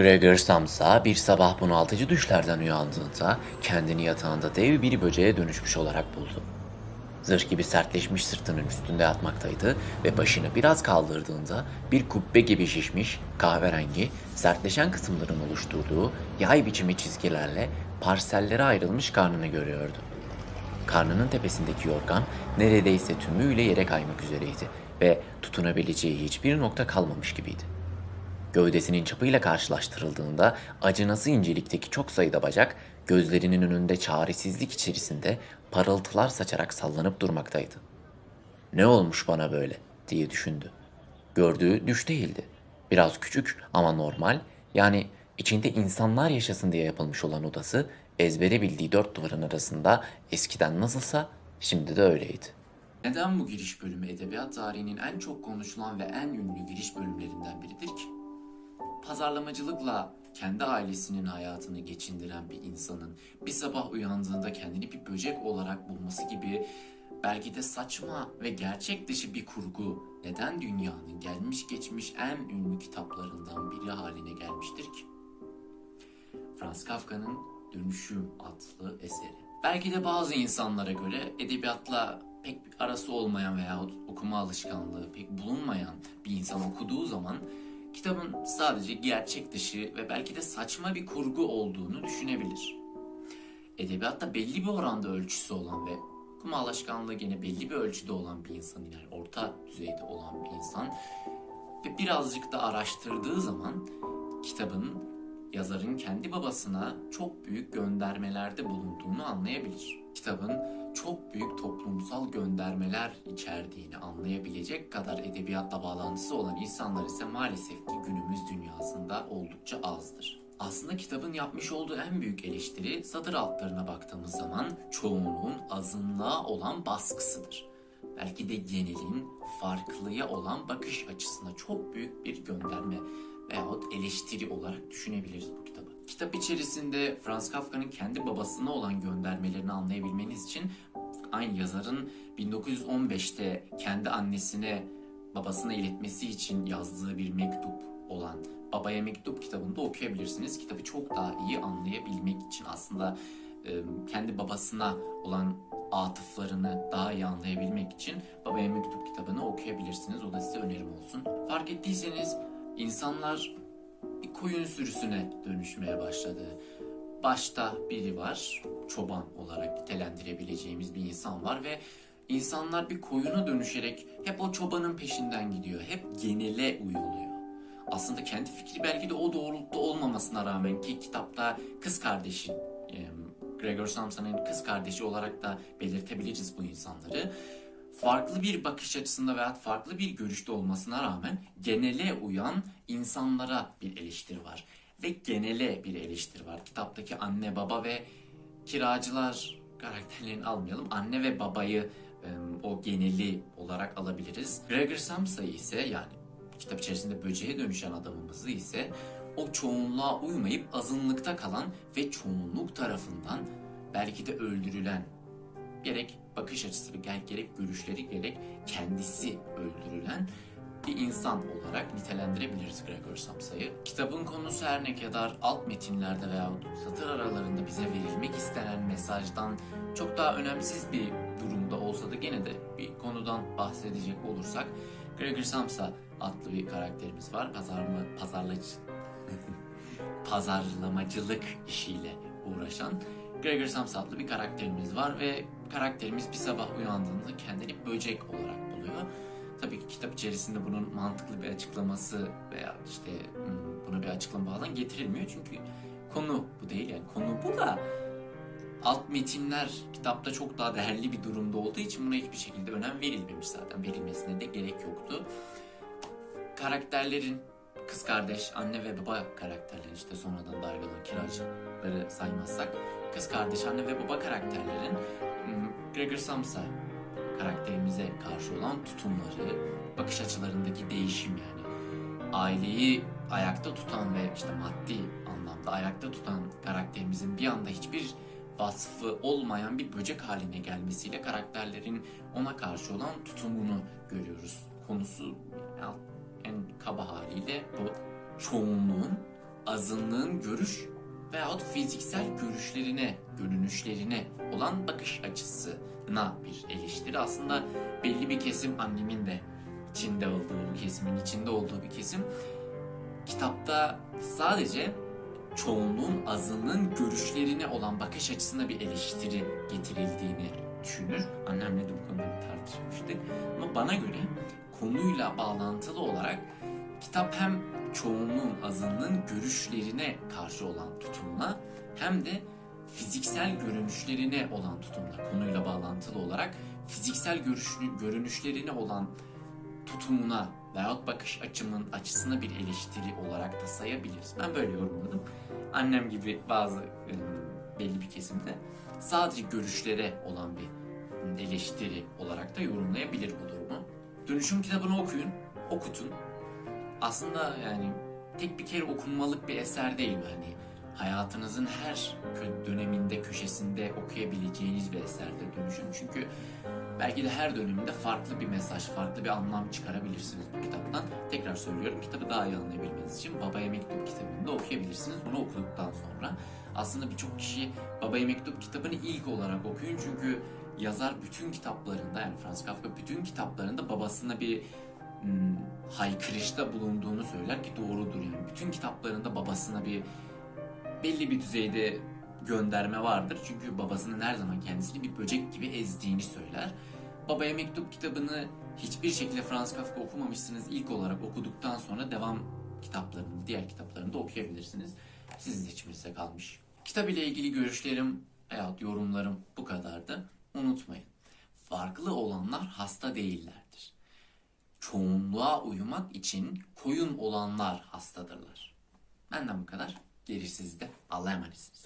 Gregor Samsa bir sabah bunaltıcı düşlerden uyandığında kendini yatağında dev bir böceğe dönüşmüş olarak buldu. Zırh gibi sertleşmiş sırtının üstünde yatmaktaydı ve başını biraz kaldırdığında bir kubbe gibi şişmiş, kahverengi, sertleşen kısımların oluşturduğu yay biçimi çizgilerle parsellere ayrılmış karnını görüyordu. Karnının tepesindeki yorgan neredeyse tümüyle yere kaymak üzereydi ve tutunabileceği hiçbir nokta kalmamış gibiydi. Gövdesinin çapıyla karşılaştırıldığında acınası incelikteki çok sayıda bacak gözlerinin önünde çaresizlik içerisinde parıltılar saçarak sallanıp durmaktaydı. Ne olmuş bana böyle diye düşündü. Gördüğü düş değildi. Biraz küçük ama normal yani içinde insanlar yaşasın diye yapılmış olan odası ezbere bildiği dört duvarın arasında eskiden nasılsa şimdi de öyleydi. Neden bu giriş bölümü edebiyat tarihinin en çok konuşulan ve en ünlü giriş bölümlerinden biridir ki? Pazarlamacılıkla kendi ailesinin hayatını geçindiren bir insanın bir sabah uyandığında kendini bir böcek olarak bulması gibi belki de saçma ve gerçek dışı bir kurgu neden dünyanın gelmiş geçmiş en ünlü kitaplarından biri haline gelmiştir ki? Franz Kafka'nın Dönüşüm adlı eseri. Belki de bazı insanlara göre edebiyatla pek bir arası olmayan veya okuma alışkanlığı pek bulunmayan bir insan okuduğu zaman kitabın sadece gerçek dışı ve belki de saçma bir kurgu olduğunu düşünebilir. Edebiyatta belli bir oranda ölçüsü olan ve okuma alışkanlığı gene belli bir ölçüde olan bir insan yani orta düzeyde olan bir insan ve birazcık da araştırdığı zaman kitabın yazarın kendi babasına çok büyük göndermelerde bulunduğunu anlayabilir. Kitabın çok büyük toplumsal göndermeler içerdiğini anlayabilecek kadar edebiyatla bağlantısı olan insanlar ise maalesef ki günümüz dünyasında oldukça azdır. Aslında kitabın yapmış olduğu en büyük eleştiri satır altlarına baktığımız zaman çoğunluğun azınlığa olan baskısıdır. Belki de genelin farklıya olan bakış açısına çok büyük bir gönderme veyahut eleştiri olarak düşünebiliriz bu kitabı. Kitap içerisinde Franz Kafka'nın kendi babasına olan göndermelerini anlayabilmeniz için aynı yazarın 1915'te kendi annesine babasına iletmesi için yazdığı bir mektup olan Babaya Mektup kitabını da okuyabilirsiniz. Kitabı çok daha iyi anlayabilmek için aslında kendi babasına olan atıflarını daha iyi anlayabilmek için Babaya Mektup kitabını okuyabilirsiniz. O da size önerim olsun. Fark ettiyseniz insanlar bir koyun sürüsüne dönüşmeye başladı. Başta biri var, çoban olarak nitelendirebileceğimiz bir insan var ve insanlar bir koyuna dönüşerek hep o çobanın peşinden gidiyor. Hep genele uyuluyor. Aslında kendi fikri belki de o doğrultuda olmamasına rağmen ki kitapta kız kardeşi, Gregor Samsa'nın kız kardeşi olarak da belirtebiliriz bu insanları farklı bir bakış açısında veya farklı bir görüşte olmasına rağmen genele uyan insanlara bir eleştiri var. Ve genele bir eleştiri var. Kitaptaki anne baba ve kiracılar karakterlerini almayalım. Anne ve babayı o geneli olarak alabiliriz. Gregor Samsa'yı ise yani kitap içerisinde böceğe dönüşen adamımızı ise o çoğunluğa uymayıp azınlıkta kalan ve çoğunluk tarafından belki de öldürülen gerek bakış açısı gerek görüşleri gerek kendisi öldürülen bir insan olarak nitelendirebiliriz Gregor Samsa'yı. Kitabın konusu her ne kadar alt metinlerde veya satır aralarında bize verilmek istenen mesajdan çok daha önemsiz bir durumda olsa da gene de bir konudan bahsedecek olursak Gregor Samsa adlı bir karakterimiz var. Pazarma, pazarlacı, pazarlamacılık işiyle uğraşan Gregor Samsa adlı bir karakterimiz var ve karakterimiz bir sabah uyandığında kendini böcek olarak buluyor. Tabii ki kitap içerisinde bunun mantıklı bir açıklaması veya işte hmm, buna bir açıklama falan getirilmiyor. Çünkü konu bu değil yani. Konu bu da alt metinler kitapta çok daha değerli bir durumda olduğu için buna hiçbir şekilde önem verilmemiş zaten. Verilmesine de gerek yoktu. Karakterlerin kız kardeş, anne ve baba karakterleri işte sonradan dahil olan kiracıları saymazsak kız kardeş, anne ve baba karakterlerin hmm, Gregor Samsa karakterimize karşı olan tutumları, bakış açılarındaki değişim yani aileyi ayakta tutan ve işte maddi anlamda ayakta tutan karakterimizin bir anda hiçbir vasfı olmayan bir böcek haline gelmesiyle karakterlerin ona karşı olan tutumunu görüyoruz. Konusu en kaba haliyle bu çoğunluğun azınlığın görüş veyahut fiziksel görüşlerine, görünüşlerine olan bakış açısına bir eleştiri. Aslında belli bir kesim annemin de içinde olduğu, bu kesimin içinde olduğu bir kesim kitapta sadece çoğunluğun azınlığın görüşlerine olan bakış açısına bir eleştiri getirildiğini düşünür. Annemle de bu konuda bir tartışmıştık. Ama bana göre konuyla bağlantılı olarak kitap hem çoğunluğun azınlığın görüşlerine karşı olan tutumla hem de fiziksel görünüşlerine olan tutumla konuyla bağlantılı olarak fiziksel görüşünü, görünüşlerine olan tutumuna veyahut bakış açımın açısına bir eleştiri olarak da sayabiliriz. Ben böyle yorumladım. Annem gibi bazı e, belli bir kesimde sadece görüşlere olan bir eleştiri olarak da yorumlayabilir bu durumu. Dönüşüm kitabını okuyun, okutun. Aslında yani tek bir kere okunmalık bir eser değil? Hani hayatınızın her döneminde, köşesinde okuyabileceğiniz bir eserdir dönüşüm. Çünkü belki de her döneminde farklı bir mesaj, farklı bir anlam çıkarabilirsiniz bu kitaptan. Tekrar söylüyorum kitabı daha iyi anlayabilmeniz için Babaya Mektup kitabını da okuyabilirsiniz. Bunu okuduktan sonra aslında birçok kişi Babaya Mektup kitabını ilk olarak okuyun çünkü yazar bütün kitaplarında yani Franz Kafka bütün kitaplarında babasına bir haykırışta bulunduğunu söyler ki doğrudur yani. Bütün kitaplarında babasına bir belli bir düzeyde gönderme vardır. Çünkü babasının her zaman kendisini bir böcek gibi ezdiğini söyler. Babaya Mektup kitabını hiçbir şekilde Franz Kafka okumamışsınız. İlk olarak okuduktan sonra devam kitaplarını, diğer kitaplarını da okuyabilirsiniz. Sizin seçiminize kalmış. Kitap ile ilgili görüşlerim veyahut yorumlarım bu kadardı. Unutmayın. Farklı olanlar hasta değillerdir. Çoğunluğa uyumak için koyun olanlar hastadırlar. Benden bu kadar. Gerisi sizde. Allah'a emanetsiniz.